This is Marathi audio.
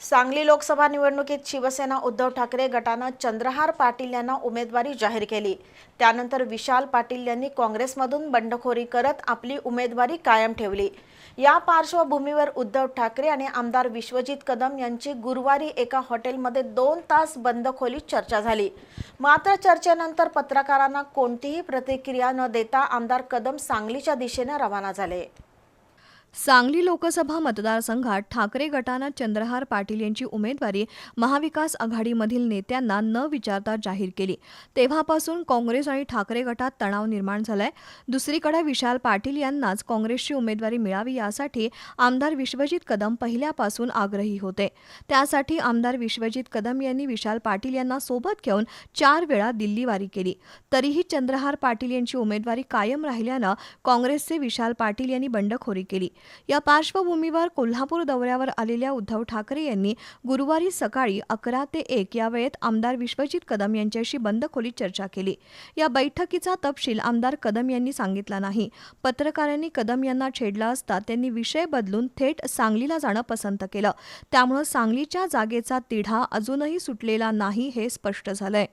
सांगली लोकसभा निवडणुकीत शिवसेना उद्धव ठाकरे गटानं चंद्रहार पाटील यांना उमेदवारी जाहीर केली. त्यानंतर विशाल पाटील यांनी काँग्रेसमधून बंडखोरी करत आपली उमेदवारी कायम ठेवली. या पार्श्वभूमीवर उद्धव ठाकरे आणि आमदार विश्वजित कदम यांची गुरुवारी एका हॉटेलमध्ये दोन तास बंद खोलीत चर्चा झाली. मात्र चर्चेनंतर पत्रकारांना कोणतीही प्रतिक्रिया न देता आमदार कदम सांगलीच्या दिशेने रवाना झाले. सांगली लोकसभा मतदारसंघात ठाकरे गटानं चंद्रहार पाटील यांची उमेदवारी महाविकास आघाडीमधील नेत्यांना न विचारता जाहीर केली. तेव्हापासून काँग्रेस आणि ठाकरे गटात तणाव निर्माण झालाय. दुसरीकडे विशाल पाटील यांनाच काँग्रेसची उमेदवारी मिळावी यासाठी आमदार विश्वजित कदम पहिल्यापासून आग्रही होते. त्यासाठी आमदार विश्वजित कदम यांनी विशाल पाटील यांना सोबत घेऊन चार वेळा दिल्लीवारी केली. तरीही चंद्रहार पाटील यांची उमेदवारी कायम राहिल्यानं काँग्रेसचे विशाल पाटील यांनी बंडखोरी केली. या पार्श्वभूमीवर कोल्हापूर दौऱ्यावर आलेल्या उद्धव ठाकरे यांनी गुरुवारी सकाळी अकरा ते एक या वेळेत आमदार विश्वजित कदम यांच्याशी बंद खोलीत चर्चा केली. या बैठकीचा तपशील आमदार कदम यांनी सांगितला नाही. पत्रकारांनी कदम यांना छेडला असता त्यांनी विषय बदलून थेट सांगलीला जाणं पसंत केलं. त्यामुळं सांगलीच्या जागेचा तिढा अजूनही सुटलेला नाही हे स्पष्ट झालंय.